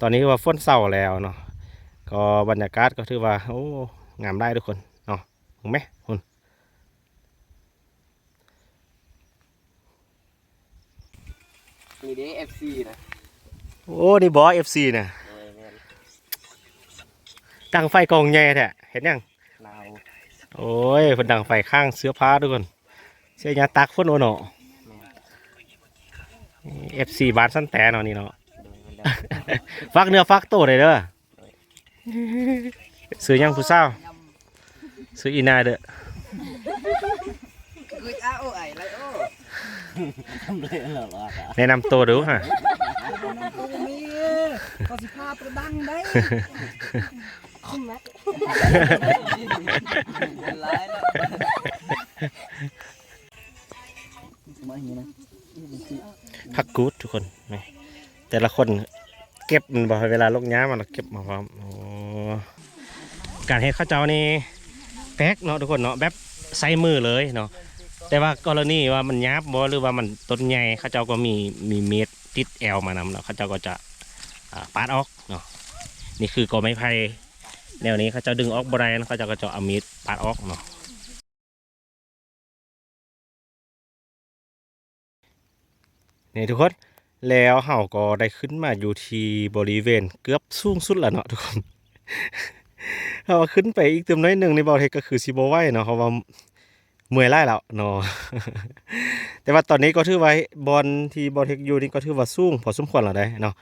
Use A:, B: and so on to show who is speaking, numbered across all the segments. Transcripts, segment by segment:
A: ตอนนี้ว่าฝนเศร้าแล้วเนาะก็บรรยากาศก็ถือว่าโอ้งามได้ทุกคนเนาะเห็นไหมคุณ
B: นี่เด้เอฟซีนะ
A: โอ้นี่บอสเอฟซีเนี่ย
B: โอ้ยแม่น
A: ดังไฟกองใหญ่แท้เห็นยัง
B: ลาว
A: โอ้ยเพิ่นดังไฟข้างเสื้อผ้าทุกคนเสื้อยาตักฝนโอโน
B: แม่น
A: เอฟซีบ้านสั้นแต่เนาะนี่เนาะ
B: โดยมันได้
A: ฟักเนื้อฟักโตเลยเด้อซื้อยังผู้สาวซื้ออีนาเด้อ
B: คืออ้าโอ้ไอ้ไรโอ้ทำเลยเหรอวะ
A: แนะนำตัวดูฮะ
C: ตูมีก็สิพาไปดังได้ขึ้นไหม
B: เป็นไรแล้วมาอย่างนี้นะ
A: พักกูดทุกคนนี่ แต่ละคนเก็บมันบอกเวลาลกย้ามันเก็บมาพร้อมโอ้การเฮ็ดข้าวเจ้านี่แป๊กเนาะทุกคนเนาะแบบใส่มือเลยเนาะแต่ว่ากรณีว่ามันยับบ่หรือว่ามันต้นใหญ่ข้าเจ้าก็มีมีเม็ดติดแอลมานำเนาะข้าเจ้าก็จะปาดออกเนาะนี่คือกอไม้ไผ่แนวนี้เขาเจ้าดึงออกบ่ได้นะเขาเจ้าก็จะเอามีดปาดออกเนาะนี่ทุกคน แล้วเห่าก็ได้ขึ้นมาอยู่ที่บริเวณเกือบสูงสุดแล้วเนาะทุกคนถ้าว่าขึ้นไปอีกเติมน้อยหนึ่งในบอลเทคก็คือซิโบไหวเนาะเพราะว่าเมื่อยไล่แล้วเนาะแต่ว่าตอนนี้ก็ถือไว่าบอลที่บอลเทคอยู่นี่ก็ถือว่าสูงพอสมควรแล้วได้เนาะ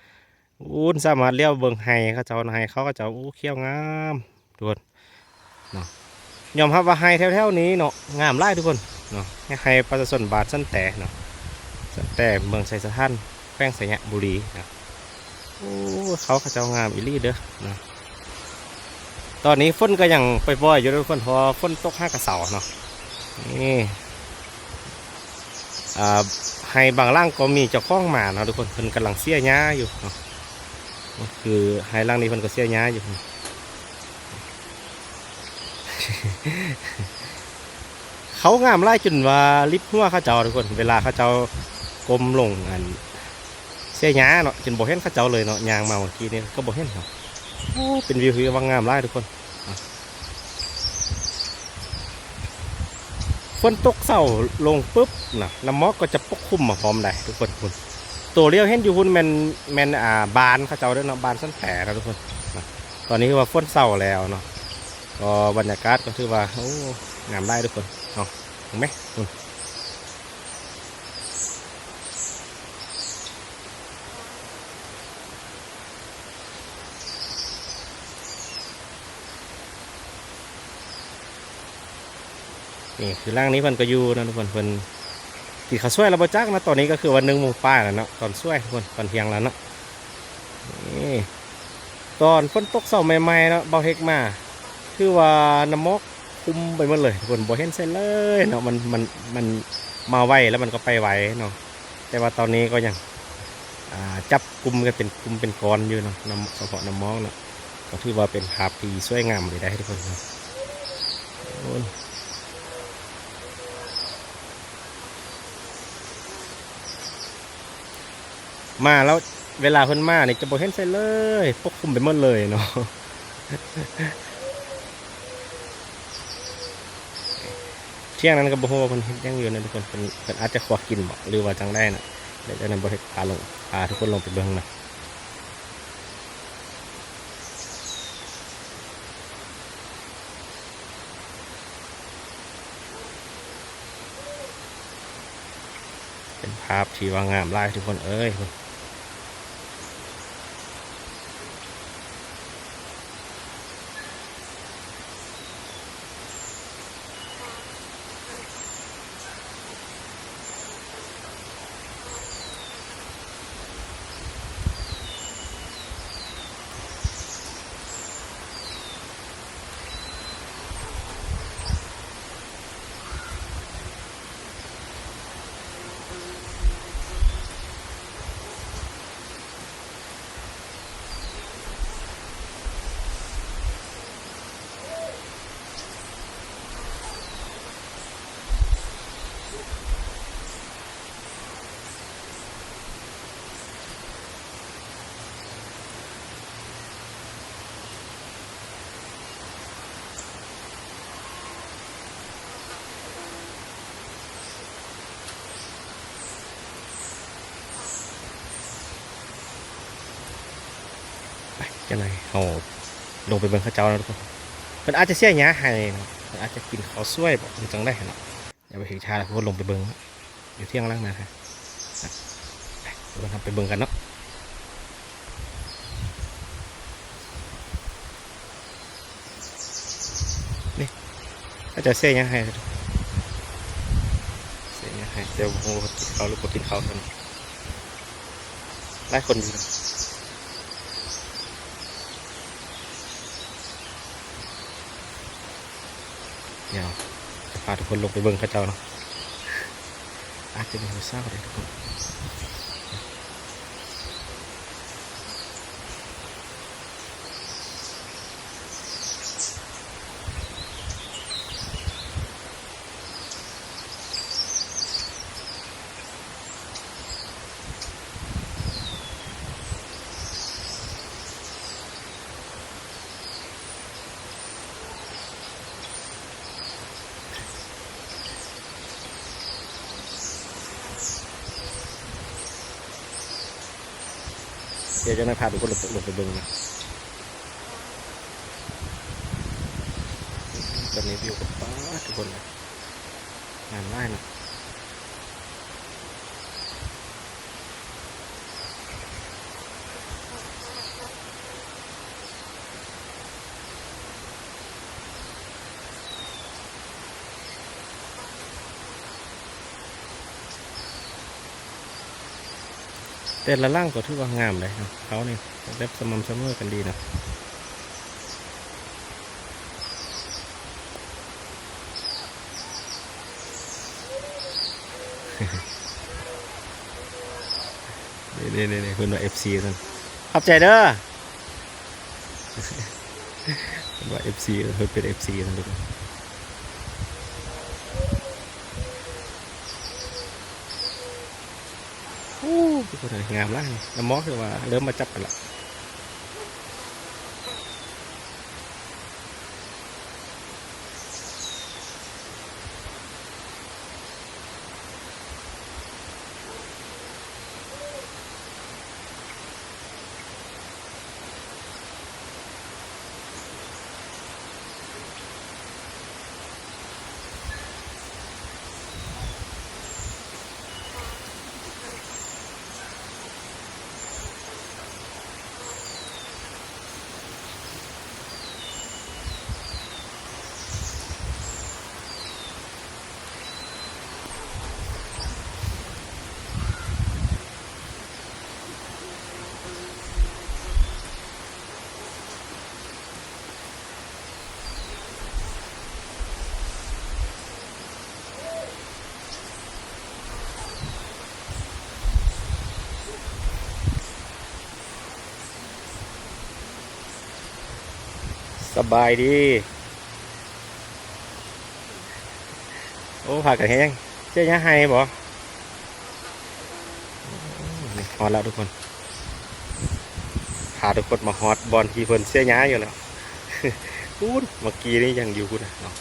A: อู้นสามารถเลี้ยวเบิ่งไฮเขาเจ้าไฮเขาก็จ้าอู้เขี้ยวงามทุกคนเนาะยอมรับว่าไฮแถวๆนี้เนาะงามไล่ทุกคนเนาะไฮประชาชนบาทสั้นแต่เนาะสั้นแต่เมืองไซสะท่าน แป้งสยะบุรีนะโอ้เขาเขาเจ้างามอีหลี่เด้อนะตอนนี้ฝนก็ยังไปบ่อยๆอยู่ทุกคนพอฝนตกห้ากระเสาเนาะนี่อ่าให้บางร่างก็มีเจ้าข้องหมาเนาะทุกคนเพิ่นกำลังเสียหญ้าอยู่เนาะก็คือให้ร่างนี้เพิ่นก็เสียหญ้าอยู่เขางามไล่จนว่าลิบหัวเขาเจ้าทุกคน เวลาเขาเจ้ากลมลงอัน เสียหญ้าเนาะจนบ่เห็นข้าเจ้าเลยเนาะยางมาเมื่อกี้นี่ก็บ่เห็นเนาะโอ้เป็นวิวที่ว่างามหลายทุกคนฝนตกเศร้าลงปุ๊บนะน้ำมอกก็จะปกคลุมมาพร้อมได้ทุกคนคุณตัวเลี้ยวเห็นอยู่คุณแมนแมนอ่าบานข้าเจ้าด้วยเนาะบานสั้นแผลนะทุกคนนะตอนนี้คือว่าฝนเศร้าแล้วเนาะก็บรรยากาศก็ถือว่าโอ้งามได้ทุกคนเนาะเห็นไหมคุณ นี่คือร่างนี้เพิ่นก็อยู่นะทุกคนเพิ่นที่เขาช่วยเราบ่จักนะตอนนี้ก็คือวันหนึ่งโมงป้าแล้วเนาะตอนช่วยทุกคนตอนเที่ยงแล้วเนาะนี่ตอนฝนตกเสาใหม่ๆเนาะเบาเฮกมาคือว่าน้ำมอกคุมไปหมดเลยทุกคนบ่เห็นเส้นเลยเนาะมันมันมันมาไวแล้วมันก็ไปไวเนาะแต่ว่าตอนนี้ก็ยังจับกลุ่มกันเป็นกลุ่มเป็นก้อนอยู่เนาะน้ำเฉพาะน้ำมอกเนาะก็ถือว่าเป็นภาพที่สวยงามเลยได้ทุกคนเนาะโอ้ย มาแล้วเวลาเพิ่นมาเนี่ยจะบ่เห็นใส่เลยปกคลุมไปหมดเลยเนาะเที่ยงนั้นก็บ่ฮู้ว่าเพิ่นเฮ็ดยังอยู่นะทุกคนเพิ่นเพิ่นอาจจะขวกินบ่หรือว่าจังได้นะเดี๋ยวจะนำบ่เฮ็ดพาลงพาทุกคนลงไปเบิ่งนะเป็นภาพที่ว่างามหลายทุกคนเอ้ย เอาลงไปเบิ่งข้าเจ้าแล้วทุกคนเพิ่นอาจจะเสียหยาให้เนะเพิ่นอาจจะกินเขาวสวยบ่มันจังได้เนาะอย่าไปถึงชาแล้วพวกลงไปเบิ่งอยู่เที่ยงล่างนะฮะไปเดี๋ยวเราทำไปเบิ่งกันเนาะนี่อาจจะเสียหยาให้เสียหยาให้เดี๋ยวผมกินเขาหรือบ่กินเข้าวกันหลายคนอยู่ เดี๋ยวจะพาทุกคนลงไปเบิ้งข้าเจ้าเนาะอาจจะมีหัวเศร้าเลยทุกคน พาทุกคนลงไปลงไปเบิ้งนะตอนนี้วิวกับป้าทุกคนนะงานไล่นะ แต่ละล่างก็ถือว่างามเลยเนะเขาเนี่ยแบบสม่ำเสมอกันดีนะนี่นี่นี่เพื่อนว่า FC นั่นขอบใจเด้อเพิ่นว่า FC เพิ่นเป็น FC นั่นทุกคน อ้ทุกคนเลยงามล่างน้ำมอสคือว่าเริ่มมาจับกันละ สบายดี โอ้ผักกันแห้งเจ๊ยะไฮบ่ฮอตแล้วทุกคนพาทุกคนมาฮอตบอลทีเพิ่นเสียหยาอยู่แล้วพูดเมื่อกี้นี่ยังอยู่พูดนะเนาะ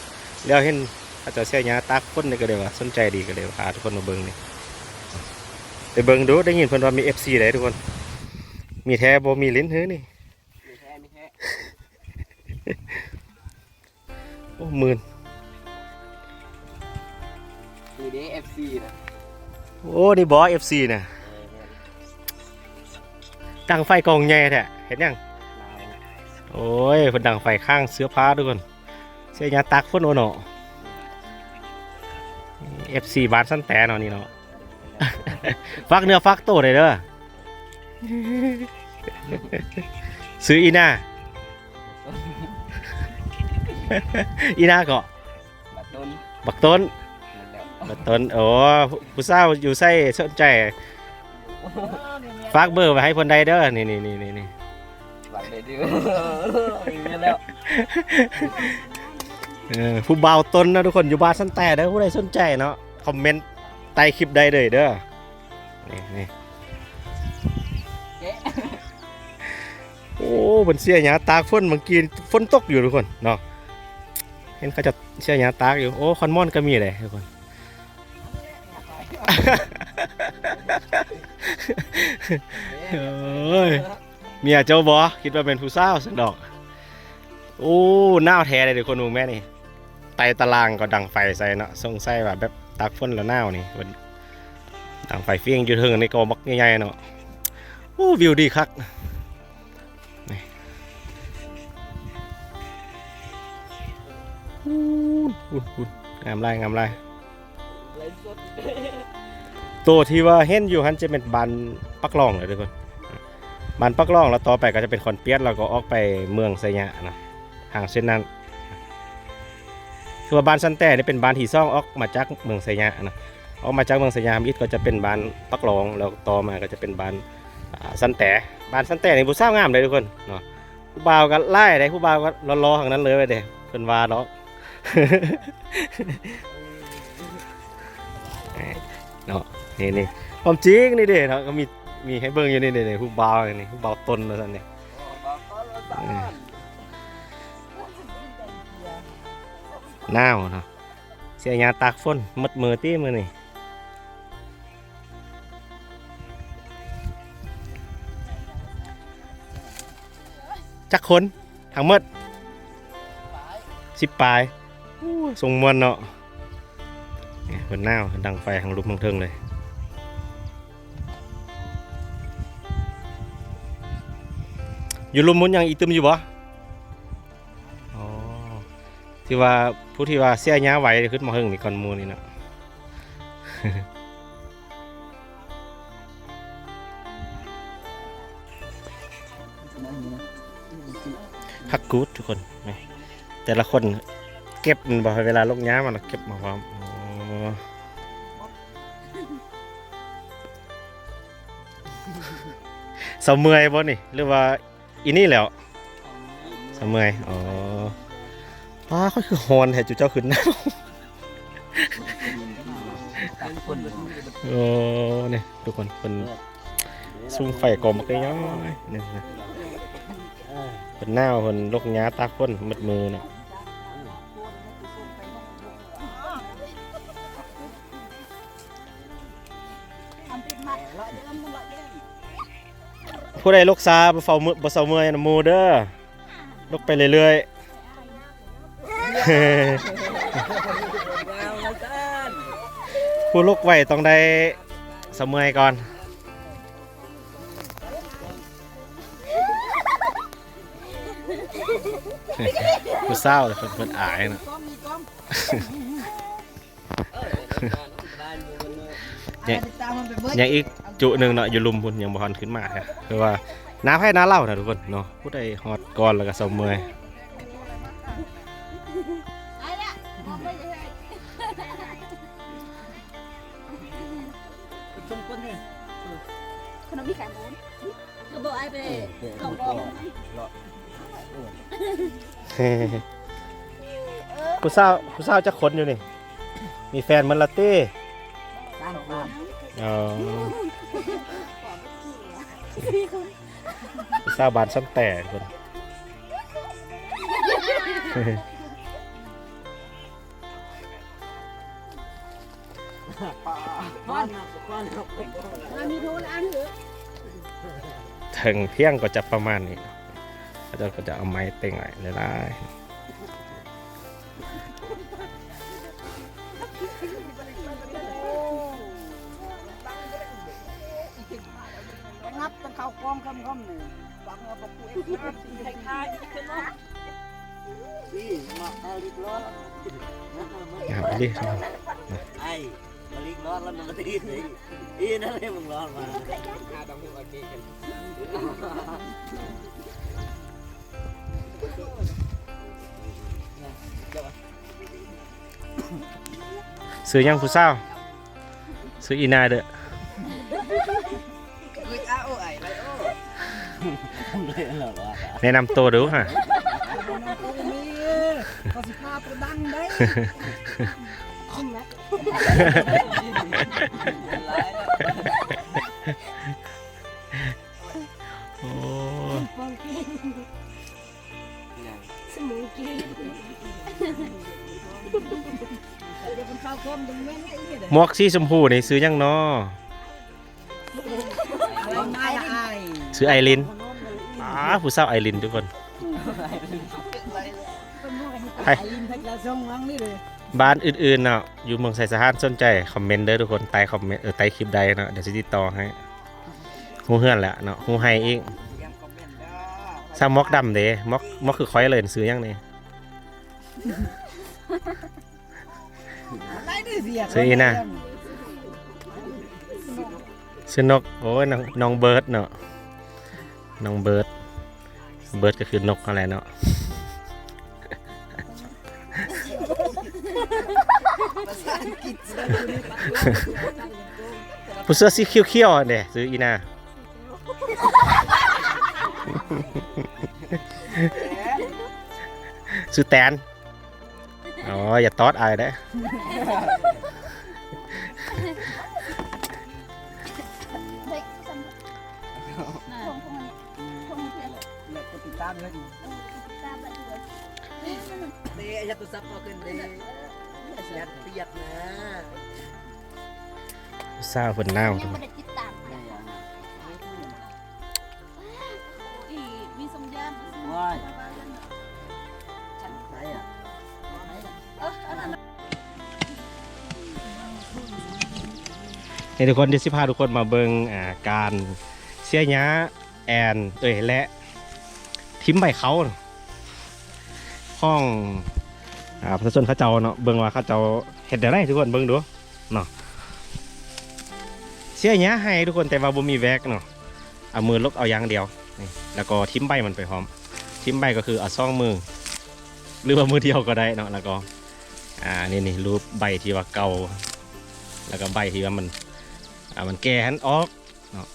A: แล้วเห็นอาจจะเสียหยาตักคนนี่ก็เลยว่าสนใจดีก็เลยพาทุกคนมาเบิ่งนี่ไปเบิ่งดูได้ยินเพิ่นว่ามี FC ได้ทุกคน มีแท้บ่มีลิ้นเฮ้ยนี่ หมื่น
B: นี่เด้เอฟซีนะ
A: โอ้นี่บอ FC น่ะตั้งไฟกองใหญ่แท้เห็นยังโอ้ยเพิ่นดังไฟข้างเสื้อผ้าทุกคนเสื้อยาตักเพิ่นโอเนาะ FC บ้านสั้นแต่เนาะนี่เนาะฟักเนื้อฟักโตได้เด้อซื้ออีน่า อีน่าก็
B: บัดต้น
A: บักต้น
B: นั่นแล้ว
A: บักต้นโอ้ผู้สาวอยู่ใส่สนใจฝากเบอร์ไว้ให้เพิ่นได้เด้อนี่นี่นี่นี่นี่
B: บัดเลยดิอย่างนี้แล้ว
A: เออผู้บ่าวต้นนะทุกคนอยู่บ้านสั้นแต่เด้อผู้ใดสนใจเนาะคอมเมนต์ใต้คลิปได้เลยเด้อนี่นี่
B: เจ๊
A: โอ้บนเสียหยาตากฝนเมื่อกี้ฝนตกอยู่ทุกคนเนาะ เห็นเขาจะเสียหยาตากอยู่ โอ้ คอนมอนก็มีเลยทุกคน เอ้ย เมียเจ้าบ่คิดว่าเป็นผู้สาวสันดอก โอ้หน้าวแท้เลยเดี๋ยวคนมึงแม่นี่ ไตตารางก็ดังไฟใส่เนาะสงสัยว่แบบตักฝนแล้วหน้านี่มันดังไฟเฟี้ยงอยู่เทิงในกอบักใหญ่ๆเนาะ โอ้ วิวดีคัก งามไรงามไรตัวที่ว่าเห็นอยู่ฮันจะเป็นบานปักล่องเลยทุกคนบานปักล่องแล้วต่อไปก็จะเป็นคอนเปียสแล้วก็ออกไปเมืองไซยะนะห่างเส้นนั้นคือว่าบานซันแต่นี่เป็นบานที่ซ่องออกมาจากเมืองไซยะนะออกมาจากเมืองไซยะมิดก็จะเป็นบานปักล่องแล้วต่อมาก็จะเป็นบานอ่าซันแต่บานซันแต่นี่ผู้สาวงามเลยทุกคนเนาะผู้บ่าวก็ไล่ได้ผู้บ่าวก็รอๆทางนั้นเลยไปเด้เพิ่นว่าเนาะ เนาะนี่นี่ความจริงนี่เด้เนาะก็มีมีให้เบิ่งอยู่นี่นี่นี่ผู้บ่าวนี่ผู้บ่าวต้นแล้วซั่นนี่
B: บอกก็รถบ้าน
A: หนาวเนาะเสียยาตากฝนมัดมือตีมือนี่จักคนทั้งหมดสิบปลายอู้ ทรงมวลเนาะเนี่ยเพิ่นหนาดังไฟทางลุมทางเทิงเลยอยู่ลุมมุนยังอีตึมอยู่บ่อที่ว่าผู้ที่ว่าเสียหญ้าไหวขึ้นมาเฮิงนี่ก่อนมูนี่เนาะพักกูดทุกคนแต่ละคน เก็บมันบ่เวลาลกหญ้ามันเก็บมาพร้อมอ๋อเสาเมื่อยบ่นี่หรือว่าอีนี่แล้วเสาเมื่อยอ๋อป้าค่อยคือฮอนแท้จุเจ้าขึ้นน้ำโอ้นี่ทุกคนเป็นซุ่มไฟกอมก็ย้อยนี่นะเป็นหน้าเพิ่นลกหญ้าตากฝนมัดมือเนา ผู้ใดลกซาบ่เฝ้ามือบ่เซาเมื่อยนะหมู่เด้อลกไปเรื่อยๆ
B: แล้วนะท่าน
A: ผู้ลกไว้ต้องได้เสาเมื่อยก่อน ผู้เศร้าเลยเพิ่นเพิ่นอายนะเนี่ย
C: ตามมันไปเบิด
A: ยังอีก จุหนึ่งเนาะอยู่ลุมพุ่นยังบ่ทันขึ้นมาครับคือว่าน้าไผ่น้าเล่านะทุกคนเนาะผู้ใดฮอดก่อนแล้วก็เสาเมื่อย
B: ชมคนนี่
D: ขนมพี่ไข่มุนก็บอกไอ้ไปลองลอง
A: ผู้เศร้าผู้เศร้าจะคนอยู่นี่ มีแฟนมันละเต้
C: ตามคน
A: อ๋อ ผู้เศร้าบานซ้ำแต่คน
B: บ้านบ้าน
D: มันมีโทนอันเหรอ
A: ถึงเที่ยงก็จะประมาณนี้อาจารย์ก็จะเอาไม้เต็งไว้เลยได้
C: อาปะปุ้ยงับสิให้ค่าอยู่ขึ้นเนาะ
B: นี่มาเอาลิกล้อ
A: อย่าไปดิ
B: ไอ้มาลิกล้อแล้วมันมาตีนี่อีนั่นเลยมึงล้อมาอาต้องมึงเอาเกกัน
A: ซื้อยังผู้เศร้าซื้ออีนาเด้อ
C: คือ
A: แนะนำตัวดูฮะ
C: น้องกูมีเขาสิพาไปดังได้
A: โอ้
D: สมูกี
C: เดี๋ยวคนเข้ากล้องดึงแม่งไอ้เนี่ยเด้
A: หมวกสีชมพูนี่ซื้อยังนอ
C: อะไรมาละไอ้
A: ซื้อไอริน
C: ป
A: ผู้สาวไอรินทุกคน
C: ไอ้ลินทักยาส่งหลังนี่เลย
A: บ้านอื่นๆเนาะอยู่เมืองไซสะฮานสนใจคอมเมนต์เด้อทุกคนใต้คอมเมนต์เออใต้คลิปใดเนาะเดี๋ยวสิติดต่อให้ฮู้เฮือนแหละเนาะฮู้ให้เองสร้างม็อกดำเด้ม็อกม็อกคือคอยเลยซื้อยังนี่
C: อะไรนี่เสีย
A: ซื้ออีน่ะชื่อนกโอ้ยน้องน้องเบิร์ดเนาะน้องเบิร์ด เบิร์ดก็คือนกอะไรเนาะผู้เสื้อสีเขียวๆอันเด้ซื้ออีน่าซื้อแตน อ๋อ อย่าตอดอายได้
C: ก็ติดตามเลย
D: ตามไปด้วย
B: เด้ยัดตัวซับพอขึ้นเด้ยัดเปียกนะ
A: ทราบเพิ่นหนาว
D: ยังไม่ได้ติดตามอีมีสมญาน
B: ฉันใครอะ
D: เอออันนั้น
A: ให้ทุกคนเดี๋ยวสิพาทุกคนมาเบิ่งอ่าการเสียหยาแอนเอ้ยและ ทิมใบเขาห้องอ่าประชาชนเขาเจ้าเนาะเบิ่งว่าเขาเจ้าเฮ็ดได้ไรทุกคนเบิ่งดูเนาะเสียหยให้ทุกคนแต่ว่าบ่มีแวกเนาะเอามือลกเอาอย่างเดียวนี่แล้วก็ทิมใบมันไปพร้อม ทิมใบก็คือเอาซ่องมือ หรือว่ามือเดียวก็ได้เนาะแล้วก็อ่านี่นี่รูปใบที่ว่าเก่า แล้วก็ใบที่ว่ามันอ่ามันแก่หันออกเนาะ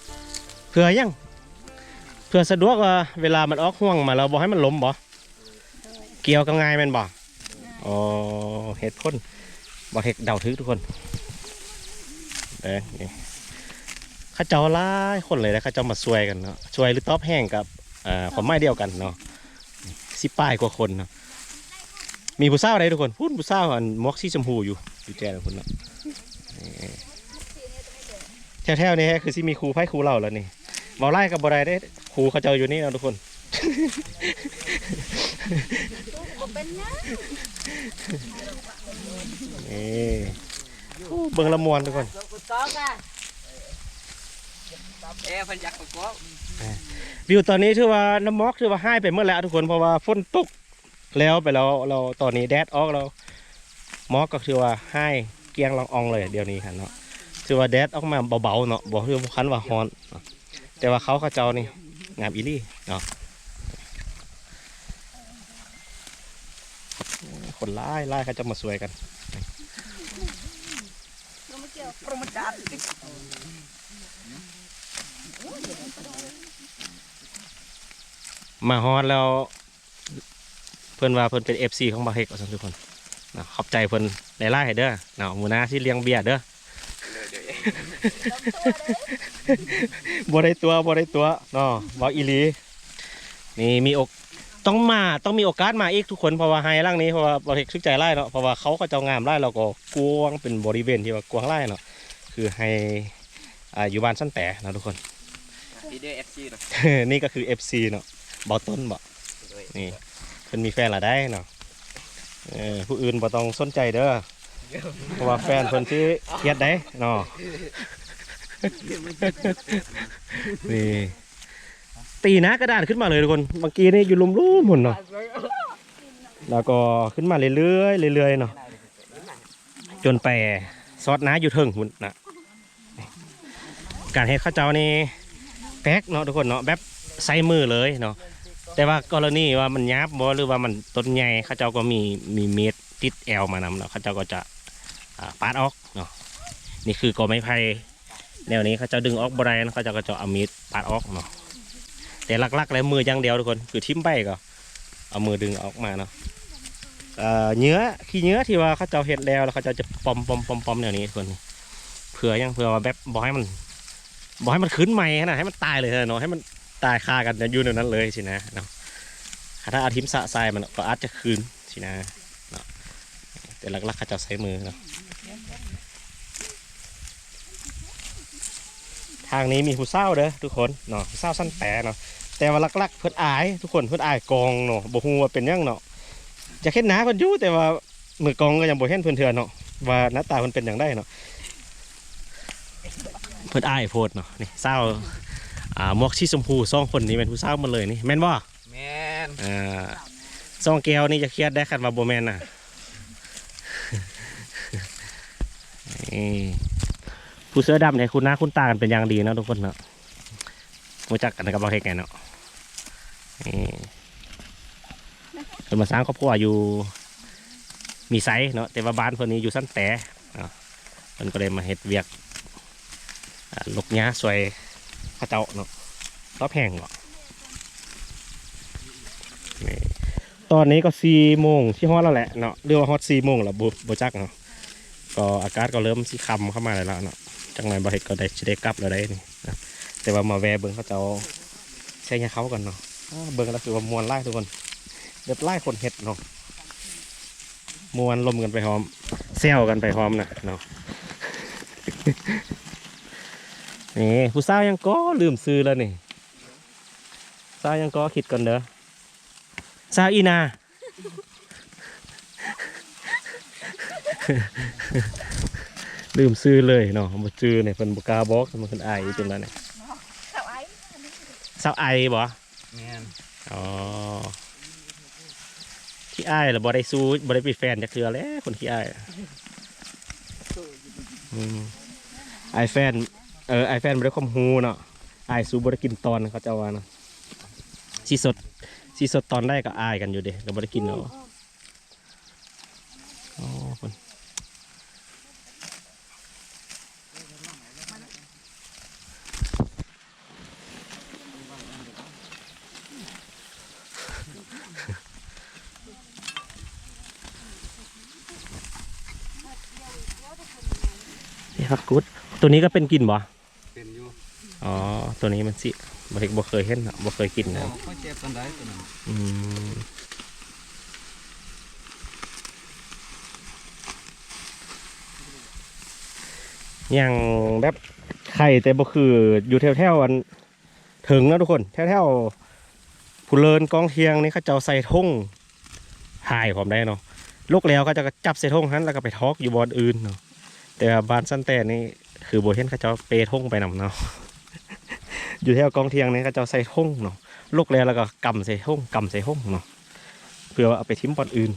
A: เพื่อยัง เพื่อสะดวกว่าเวลามันออกห่วงมาเราบอกให้มันล้มบ่เกี่ยวกับง่ายแม่นบ่อ๋อเหตุผลบ่เฮ็ดเดาทึกทุกคนเด้นี่เข้าเจ้าหลายคนเลยนะเข้าเจ้ามาช่วยกันเนาะช่วยหรือตอบแห้งกับอ่าความหมายเดียวกันเนาะสิป้ายกว่าคนเนาะมีผู้สาวใดทุกคนพูดผู้สาวอันหมวกสีชมพูอยู่อยู่แจ้งคนเนาะแถวๆนี้คือสิมีครูไพ่ครูเล่าแล้วนี่เบาไล่กับบไดได้ ครูเขาเจ้าอยู่นี่นะทุกคน
D: เป็นยัง
A: นี่โอ้เบิ่งละมวนทุกคน
B: สองอะเอ๊ะพันยักษ์ก็
A: วิวตอนนี้ถือว่าน้ำมอกถือว่าให้ไปเมื่อแล้วทุกคนเพราะว่าฝนตกแล้วไปแล้วเราตอนนี้แดดออกแล้วมอกก็ถือว่าให้เกลียงลองอองเลยเดี๋ยวนี้ค่ะเนาะถือว่าแดดออกมาเบาๆเนาะบอกคือคันว่าฮ้อนเนาะแต่ว่าเขาเขาเจ้านี่ งามอีลี่เนาะคนไล่ไล่เขาจะมาสวยกัน
D: เราไม่เรา
A: ฮอดแล้วเพื่อนว่าเพื่อนเป็น FC ของบาเฮกเอาซั่นทุกคนนะขอบใจเพื่อนหลายๆให้เด้อเนาะหมูนาที่เลี้ยงเบียร์เด้อ บ่ได้ตัวบ่ได้ตัวเนาะบ่อีหลี นี่มีอกต้องมาต้องมีโอกาสมาอีกทุกคนเพราะว่าไฮร่างนี้เพราะว่าบาเฮกซึกใจไล่เนาะเพราะว่าเขาก็เจ้างามไล่เราก็กวางเป็นบริเวณที่ว่ากวางไล่เนาะคือให้อ่าอยู่บ้านสั้นแต่เนาะทุกคน
B: พีเดอร์เอฟซีเนาะ
A: นี่ก็คือ FC เนาะบอต้นบ่นี่เพิ่นมีแฟนละได้เนาะเออผู้อื่นบ่ต้องสนใจเด้อ เพราะว่าแฟนเพิ่นสิเครียดได้เนาะนี่ตีน้ากระดานขึ้นมาเลยทุกคนเมื่อกี้นี่อยู่ลุ่มหมดเนาะแล้วก็ขึ้นมาเรื่อยๆเรื่อยๆเนาะจนไปซอดน้าอยู่เทิงหุ่นนะการเฮ็ดข้าวเจ้านี่แป๊กเนาะทุกคนเนาะแบบใส่มือเลยเนาะแต่ว่ากรณีว่ามันยับบ่หรือว่ามันต้นใหญ่เขาเจ้าก็มีมีเม็ดติดแอลมานำเนาะเขาเจ้าก็จะ ปาดออกเนาะนี่คือกอไม้ไผ่แนวนี้เขาจ้าดึงออกบ่ได้นะเขาจ้าก็จะเอามีดปาดออกเนาะแต่ลักๆแล้วมืออย่างเดียวทุกคนคือทิ่มใบก็เอามือดึงออกมาเนาะเนื้อขี้เนื้อที่ว่าเขาจ้าเห็ดแล้วแล้วเขาจ้าจะปอมปอมปอมปอมแนวนี้ทุกคนเผื่อยังเผื่อว่าแบบบ่ให้มันบ่ให้มันขึ้นใหม่นะให้มันตายเลยเนาะให้มันตายคากันอยู่ในนั้นเลยสินะเนาะถ้าอาทิมสะทรายมันก็อาจจะคืนสินะเนาะแต่ลักๆเขาจะใช้มือเนาะ ทางนี้มีผู้เศร้าเด้อทุกคนเนาะผู้เศร้าสั้นแปะเนาะแต่ว่าลักๆเพิ่นอาย ทุกคนเพิ่นอายกองเนาะบ่ฮู้ว่าเป็นหยังเนาะจะเห็นหน้าเพิ่นอยู่แต่ว่ามือกองก็ยังบ่เห็นเพิ่นเทื่อเนาะว่าหน้าตาเพิ่นเป็นหยังได้เนาะเพิ่นอายโพดเนาะนี่สาวอ่าหมวกชีชมพูสองคนนี้เป็นผู้สาวหมดเลยนี่แม่นบ่
B: แมน
A: อ่าซองแก้วนี่จะเครียดได้คันว่าบ่แม่นน่ะนี่ ผู้เสื้อดำเนี่ยคุณหน้าคุณตากันเป็นอย่างดีเนาะทุกคนเนาะรู้จักกันกับเราเทกไงเนาะนี่เพิ่นมาสร้างครอบครัวอยู่ มีไซส์เนาะแต่ว่าบ้านเพิ่นนี้อยู่สั้นแต่เนาะเพิ่นก็เลยมาเฮ็ดเวียกลกหญ้าสวยพระเจ้าเนาะรอบแห่งเนาะตอนนี้ก็สี่โมงที่ฮอดแล้วแหละเนาะเรือว่าฮอดสี่โมงแล้วบ่บ่จักเนาะก็อากาศก็เริ่มสิคำเข้ามาแล้วเนาะ จังไรบ่เฮ็ดก็ได้สิได้กลับแล้วได้นี่นะแต่ว่ามาแวะเบิ่งเขาเจ้าใช้ยาเขากันเนาะเบิ่งแล้วคือว่ามวนไล่ทุกคนเดือดไล่คนเฮ็ดเนาะมวนลมกันไปพร้อมแซวกันไปพร้อมนะเนาะนี่ผู้สาวยังก็ลืมซื้อแล้วนี่สาวยังก็คิดก่อนเด้อสาวอีนา ลืมซื้อเลยเนาะมาจื้อเนี่ยเพิ่นบ่กล้าบอกมันเพิ่นอายอยู่ตรงนั้นเนี่ย
D: สาวไอ้
A: สาวไอบ่
B: แมน
A: อ๋อขี้อายแล้วบ่ได้สู้บ่ได้เป็นแฟนจักเทื่อแล้วคนขี้อายอะอืมไอายแฟนเออไอายแฟนบ่ได้ความฮู้เนาะอายสู้บ่ได้กินตอนเขาเจ้าว่านะสิสดสิสดตอนได้ก็อายกันอยู่เด้ก็บ่ได้กินเนาะอ๋อคน นี่ครับกุด ตัวนี้ก็เป็นกลินบ่
B: เป็นอยู่
A: อ๋อ ตัวนี้มันสิบ่เคยบ่เคยเห็นเนาะบ่เคยกินนะ
B: เขาเจ็บกันได้ตัวนั้น
A: อืมอย่างแบบไข่แต่บ่คืออยู่แถวๆอันถึงนะทุกคนแถวๆผู้เลินกองเทียงนี่เขาเจ้าใส่ทงถ่ายผมได้เนาะลูกแล้วก็จะจับใส่ทงนั้นแล้วก็ไปทอกอยู่บอนอื่นเนาะ แต่ว่าบ้านสั้นแต่นี่คือโบเห็นเขาเจ้าเปทงไปนำเนาะอยู่แถวกองเทียงนี่เขาเจ้าใส่ทงเนาะลูกแล้วแล้วก็กำใส่ห้องกำใส่ห้องเนาะเพื่อว่าเอาไปทิ้มบอนอื่น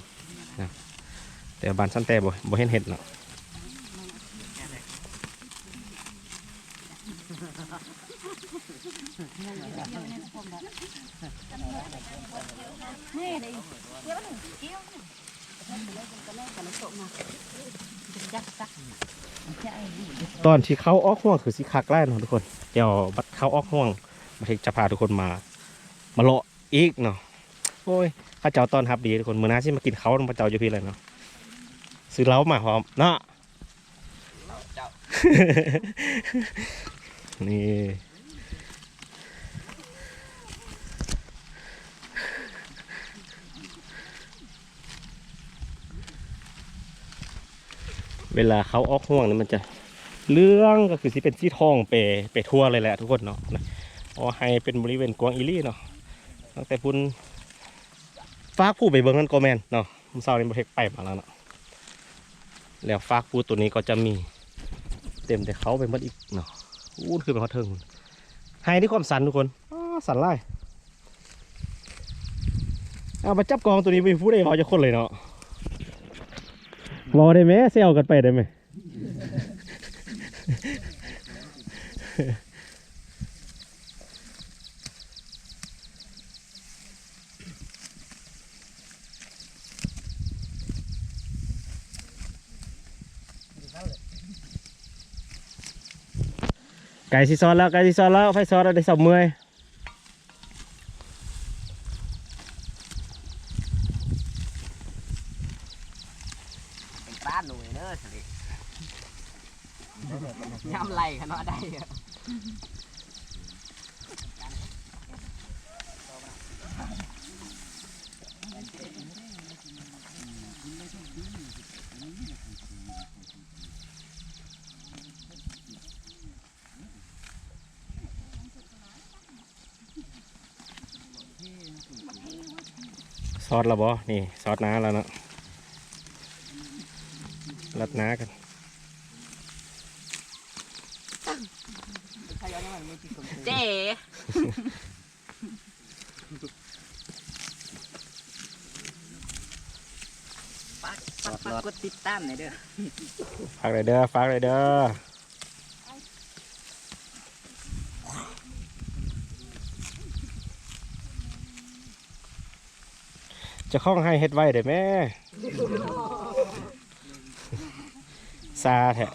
A: นะแต่บานสั้นแต่บ่บ่เห็นเห็ดเนาะ
D: เดี๋ยวมันเกี้ยว
A: ตอนที่เขาออกห่วงคือสิคักแรกเนาะทุกคน เดี๋ยวบัดเขาออกห่วงมาถึงจะพาทุกคนมา มาเลาะอีกเนาะโอ้ยข้าเจ้าตอนรับดีทุกคนมื้อหน้าสิมากินเขาวพระเจ้าอยู่พี่เลยเนาะซื้อเหล้ามาพร้อมเนาะ
B: เจ้า
A: นี่ เวลาเขาออกห่วงนี่มันจะเรื่องก็คือสิเป็นสีทองเปเปทั่วเลยแหละทุกคนเนาะนะเอให้เป็นบริเวณกวางอีลี่เนาะตั้งแต่พุ่นฟากผู้ไปเบิ้งนั่นก็แมนเนาะผมเศร้านี่บริเทคไปมาแล้วเนาะแล้วฟากผู้ตัวนี้ก็จะมีเต็มแต่เขาไปหมดอีกเนาะอู้คือเป็นเขาเทิงไฮที่ความสันทุกคนสันไล่เอามาจับกองตัวนี้ไปพูดได้พอจะคนเลยเนาะ บอได้ไหมเซลกันไปได้ไหมไก่ซีซอนแล้วไก่ซีซอนแล้วไฟซอนเราได้สองมือ
B: เป็นร้านหน่วยเด้อสิยำไรขนาดได้อะ
A: ซ อสและบ่นี่ซอสน้าแล้วเนาะรัดน้ากัน
C: เจ๊ปักปักปักกดติดตามหน่อยเด้อ
A: ฝากเลยเด้อฝากเลยเด้อ จะข้องให้เฮ็ดไว้เด้อแม่ซาแท้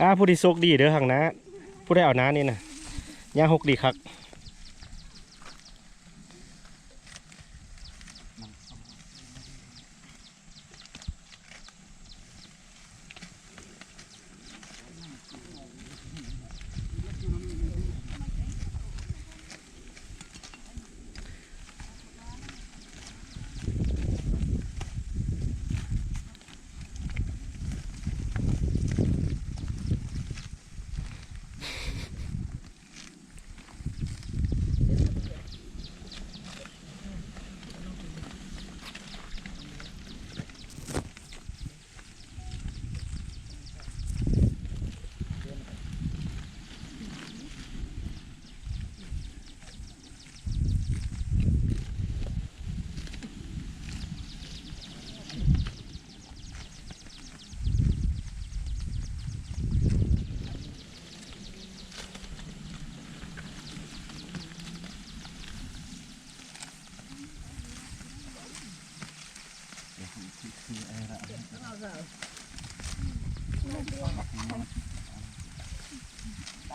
A: อ่าผู้ที่โชคดีเด้อทางน้าผู้ได้เอาน้านี่นะ ย่างหกดีครับ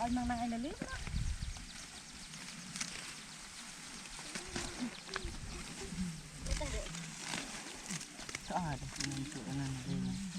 D: เอานางนางไอ้นั่นลิ
C: ชอบมันสวยนั่นเอง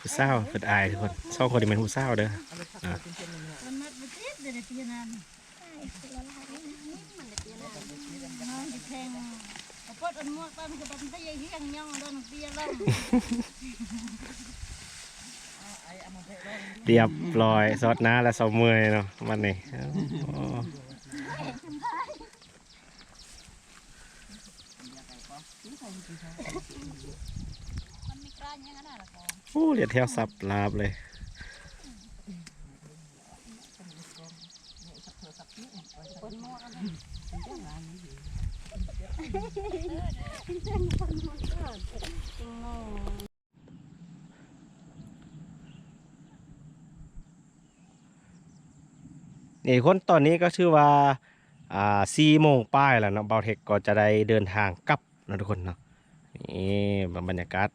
A: ผู้ เศร้าเปิดอายทุกคนเศร้าคนที่เป็นผู้เศร้าเด้อ
D: เรี
A: ยบร้อยซอสน้าและซอสมือเนาะมันนี่โอ้
D: มันมีกล้ายังไงน่ะล่ะก็
A: โอ้ เหลียวสับลาบเลยนี่คนตอนนี้ก็ชื่อว่าอ่าสี่โมงป้ายแล้วเนาะเบาเทคก็จะได้เดินทางกลับนะทุกคนเนาะนี่บรรยากาศ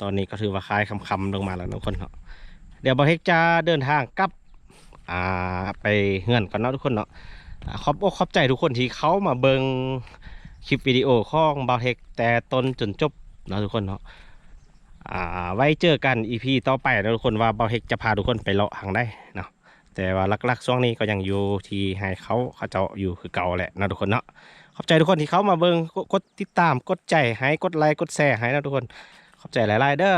A: ตอนนี้ก็ถือว่าคลายคำๆลงมาแล้วนะทุกคนเนาะเดี๋ยวเบาเทคจะเดินทางกลับอ่าไปเฮือนก่อนเนาะทุกคนเนาะขอบอกขอบใจทุกคนที่เขามาเบิงคลิปวิดีโอของเบาเทคแต่ต้นจนจบเนาะทุกคนเนาะอ่าไว้เจอกันอีพีต่อไปนะทุกคนว่าเบาเทคจะพาทุกคนไปเลาะหางได้เนาะแต่ว่าลักๆช่วงนี้ก็ยังอยู่ที่ให้เขาเขาเจ้าอยู่คือเก่าแหละนะทุกคนเนาะขอบใจทุกคนที่เขามาเบิงกดติดตามกดใจให้กดไลค์กดแชร์ให้นะทุกคน ขอบใจหลายๆเด้อ